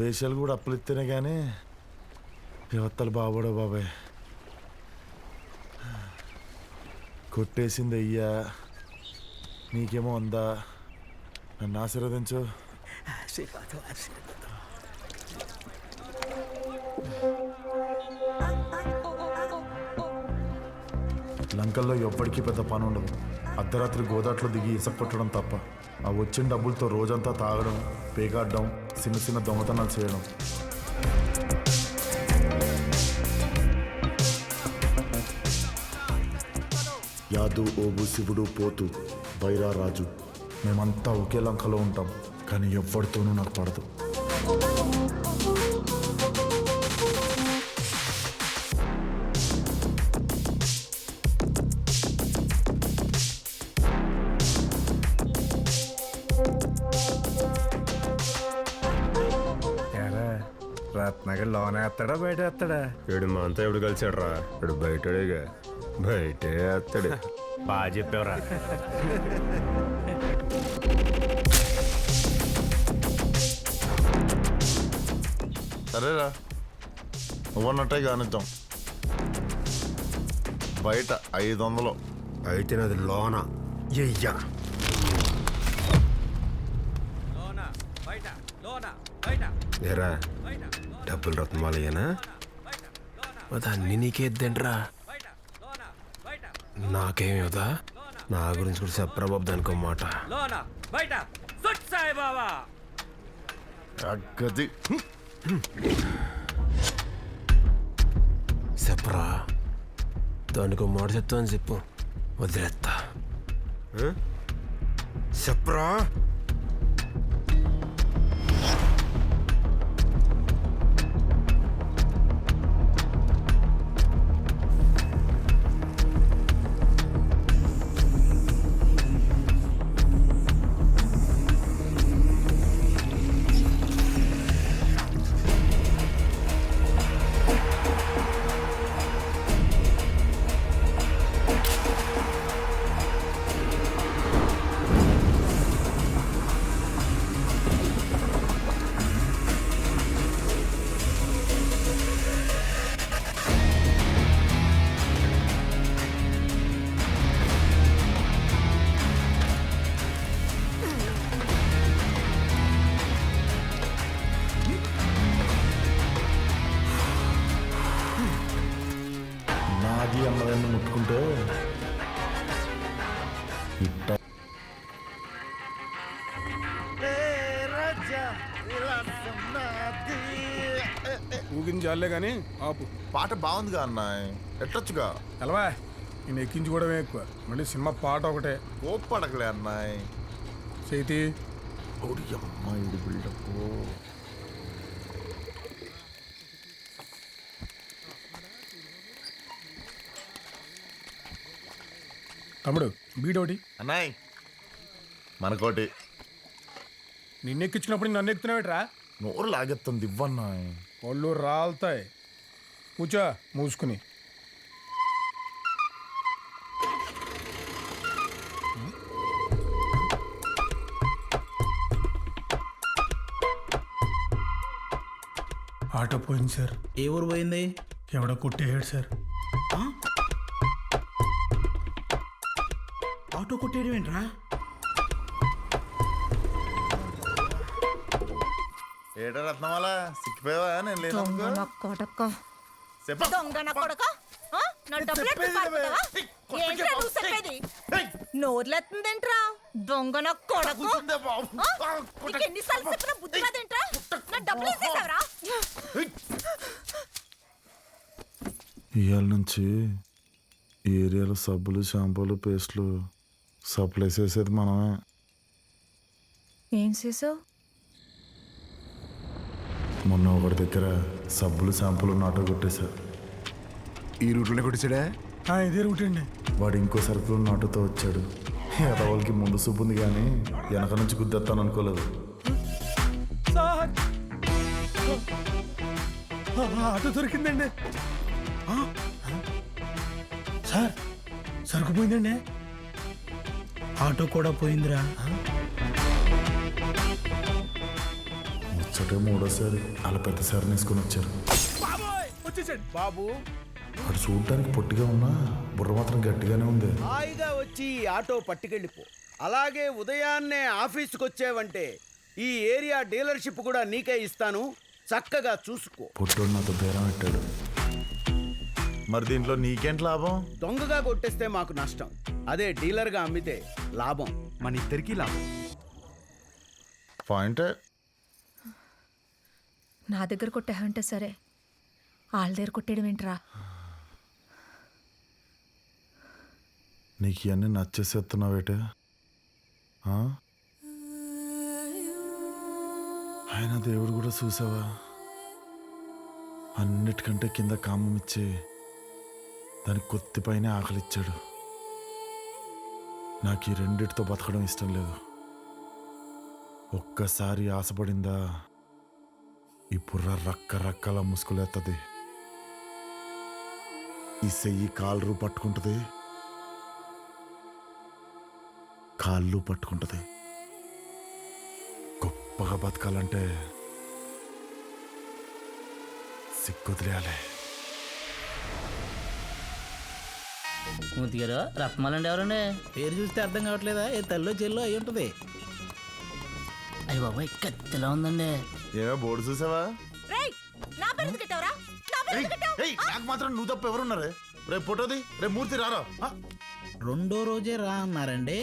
వేషాలు కూడా అప్పులు ఇస్తేనే కానీ యువతలు బాబోడో బాబాయ్. కొట్టేసింది అయ్యా. నీకేమో ఉందా నన్ను ఆశీర్వదించు. లంకల్లో ఎవ్వడికి పెద్ద పని ఉండదు. అర్ధరాత్రి గోదాట్లో దిగి ఇసక కొట్టడం తప్ప ఆ వచ్చిన డబ్బులతో రోజంతా తాగడం పేగాడడం చిన్న చిన్న దొంగతనాలు చేయడం. యాదు ఓబు శివుడు పోతు బైరా రాజు. మేమంతా ఒకే లంకలో ఉంటాం కానీ ఎవ్వడితోనూ నాకు పడదు. రత్నగర్ లోన వేస్తాడా బయట వేస్తాడా వీడు మా అంతా ఎప్పుడు కలిసాడు రా వీడు బయటడేగా. బయటే వేస్తాడు బాగా చెప్పావురా. సరేరా. నువ్వన్నట్టే కానిద్దాం బయట ఐదు వందలు అయితే నాది లోన. ఎయ్యా ఏరా? డబ్బులు రత్నమాలయ్యనా మరి అన్ని నీకేద్దంట్రా నాకేమిదా నా గురించి కూడా చెప్పరా బాబు దానికి మాట చెప్పరా? దానికి ఒక మాట చెప్తాను చెప్పు. వదిలేస్తా? చెప్పరా? ఇట్ట ఊగించాలే కానీ ఆపు. పాట బాగుందిగా అన్న ఎట్టొచ్చుగా? తెలవా? నేను ఎక్కించుకోవడమే ఎక్కువ. మళ్ళీ సినిమా పాట ఒకటే. కోప్పడకలే అన్నాయ్. చేతి. ఓడి అమ్మాయి బిల్డప్. తమ్ముడు బీడోటి అన్నాయ్ మనకోటి. నిన్నెక్కించినప్పుడు నన్ను ఎక్కుతున్నావేట్రా? నోరు లాగెత్తుంది ఇవ్వన్నాయ్. ఒళ్ళు రాలుతాయి. కూర్చో మూసుకుని. ఆటో పోయింది సార్. ఏ ఊరు పోయింది? ఎవడో కొట్టేయాడు సార్. ఆటో కొట్టేయడం ఏంట్రా? ఏటా రత్నమాల? సిక్కిపోయావా నేను లేదు దొంగ నా కొడక. చెప్పా. దొంగ నా కొడక? ఆ? నా డబ్బులు ఎట్టుకుని పారిపోతావా? ఏంట్రా నువ్వు చెప్పేది? నోర్లెత్తుందేంట్రా? దొంగ నా కొడకు. ఆ? నీకు ఎన్నిసార్లు చెప్పినా బుద్ధి రాదేంట్రా నా డబ్బులు వేసేసావరా? ఇవాళ నుంచి ఏరియాలో సబ్బులు షాంపూలు పేస్ట్లు సప్లై చేసేది మనమే. ఏం చేసావు? మొన్న ఒకటి దగ్గర సబ్బులు శాంపులు నాటో కొట్టేశా. ఈ రూట్లోనే కొట్టించాడా ఆ, ఇదే రూట్ అండి. వాడు ఇంకో సరుకులు నాటుతో వచ్చాడు. ఎదవలకి ముందు సూపు ఉంది కానీ వెనక నుంచి గుద్దేస్తాను అనుకోలేదు. సార్! ఆ, ఆ, ఆటో దొరికిందండి. ఆ, సార్ సరుకు పోయిందండి ఆటో కూడా పోయిందిరా. ముచ్చటే మూడోసారి అలా పెద్ద సారిని వేసుకొని వచ్చారు. వచ్చేసాడు బాబు వాడు చూడటానికి పొట్టిగా ఉన్నా బుర్ర మాత్రం గట్టిగానే ఉంది. హాయిగా వచ్చి ఈ ఆటో పట్టుకెళ్ళిపో. అలాగే ఉదయాన్నే ఆఫీస్కి వచ్చావంటే ఈ ఏరియా డీలర్షిప్ కూడా నీకే ఇస్తాను. చక్కగా చూసుకో. పొట్టోడు నాతో బేరం పెట్టాడు. మరి దీంట్లో నీకేంటి లాభం? దొంగగా కొట్టేస్తే మాకు నష్టం. అదే డీలర్గా అమ్మితే లాభం. మన ఇద్దరికీ లాభం. పాయింటే? నా దగ్గర కొట్టావంటే సరే వాళ్ళ దగ్గర కొట్టేయడం ఏంట్రా? నీకు ఇవన్నీ నచ్చేసేస్తున్నావేటే ఆ? ఆయన దేవుడు కూడా చూసావా? అన్నిటికంటే కింద కామం ఇచ్చి దాని కొత్తిపైనే ఆకలిచ్చాడు. నాకు ఈ రెండిటితో బతకడం ఇష్టం లేదు. ఒక్కసారి ఆశపడిందా ఈ బుర్ర రక్క రక్కల ముసుగులేస్తుంది ఈ సెయ్యి కాళ్ళు పట్టుకుంటుంది. కాళ్ళు పట్టుకుంటుంది. గొప్పగా బతకాలంటే సిగ్గుదిలేయాలి. మూర్తి గారు రత్నాలండి ఎవరండి? పేరు చూస్తే అర్థం కావట్లేదా? ఏ తల్లో చెల్లో అయి ఉంటుంది. అయ్యి బాబాయ్ కత్తిలా ఉందండి. ఏమో బోర్డు చూసావా? రేయ్ నా పేరు ఎందుకు కట్టావురా నా పేరు ఎందుకు కట్టావు? ఏయ్, నాకు మాత్రం నువ్వు తప్ప ఎవరున్నారే? రేపు ఫోటోది రేపు మూర్తి రారా? ఆ, రెండో రోజే రా అన్నారండి.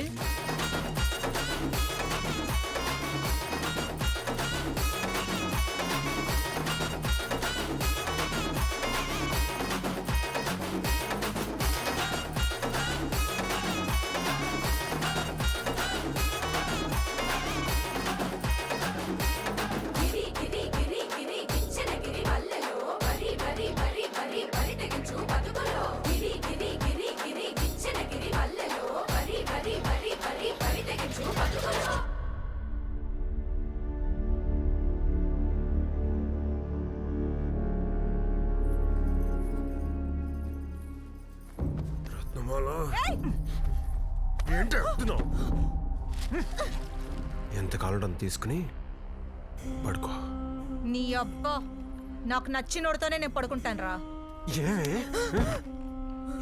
ఏంటి అడుగుతున్నావు? ఎంత కాలం తీసుకుని పడుకో. నీ అబ్బా! నాకు నచ్చినోడితోనే నేను పడుకుంటాను రా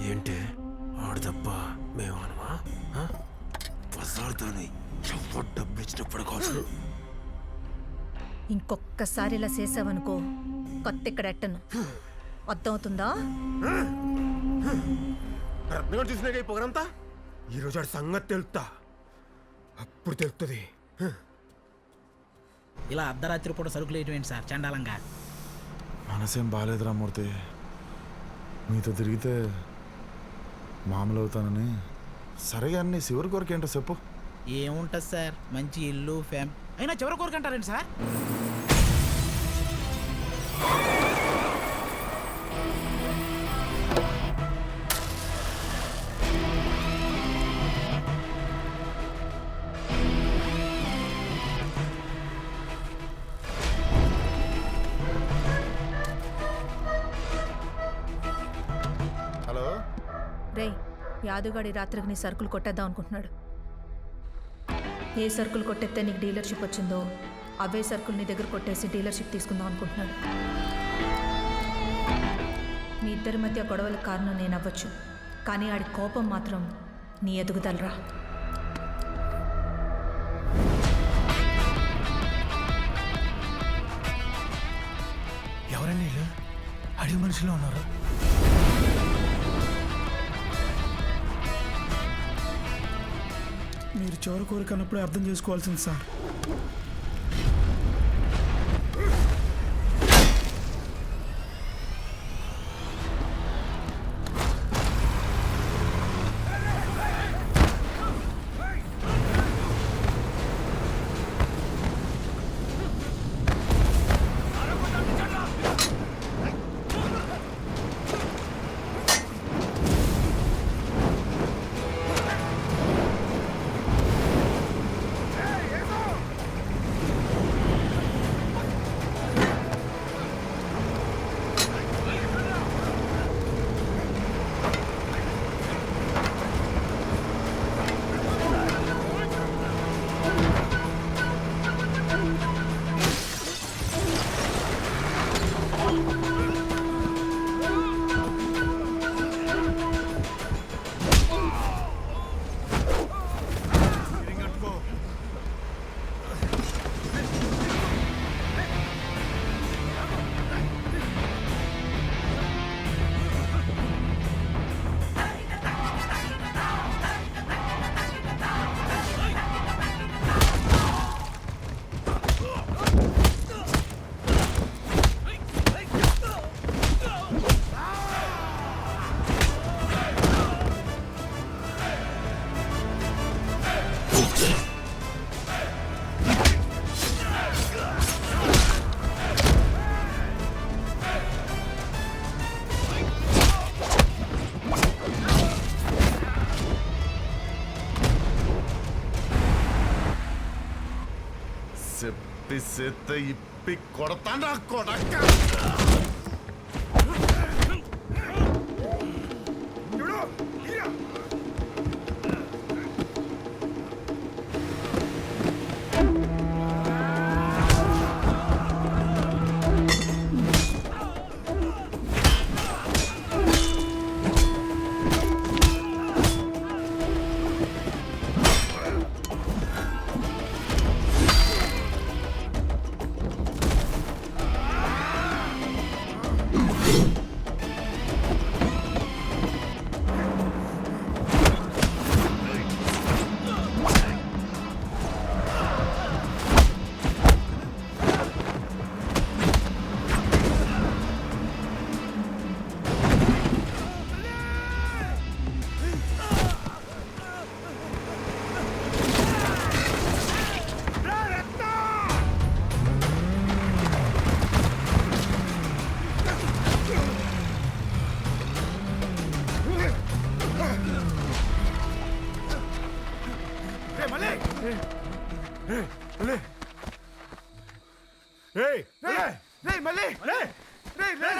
ఏంటి? ఆడు తప్ప మేము అనమా? పసాడుతోని ఎవరు డబ్బులు ఇచ్చిన పడుకోవచ్చు. ఇంకొక్కసారి ఇలా చేసావనుకో కొత్త ఇక్కడ ఎట్టను. అర్థమవుతుందా? రత్నగారు చూసినాక ఈ పొగరంతా? ఈరోజు ఆడి సంగతి తెలుస్తా అప్పుడు తెలుస్తుంది ఇలా అర్ధరాత్రి పూట సరుకులు వేయటం ఏంటి సార్? చండాలంగా. మనసేం బాగాలేదురా మూర్తి. మీతో తిరిగితే మామూలు అవుతానని సరే అన్ని శివరి కొరకు ఏంటో చెప్పు. ఏముంటుంది సార్? మంచి ఇల్లు ఫ్యామ్ అయినా చివరి కోరుకుంటారండి సార్? రేయ్ యాదుగాడి రాత్రికి నీ సరుకులు కొట్టేద్దాం అనుకుంటున్నాడు. ఏ సరుకులు కొట్టేస్తే నీకు డీలర్షిప్ వచ్చిందో అవే సరుకులు నీ దగ్గర కొట్టేసి డీలర్షిప్ తీసుకుందాం అనుకుంటున్నాడు. మీ ఇద్దరి మధ్య గొడవలకు కారణం నేను అవ్వచ్చు కానీ ఆడి కోపం మాత్రం నీ ఎదుగుదలరా. ఎవరండి అడిగి మనుషులు ఉన్నారు? మీరు చివరి కోరిక అన్నప్పుడే అర్థం చేసుకోవాల్సింది సార్. సెత్త ఇప్పి కొడతాను కొడక.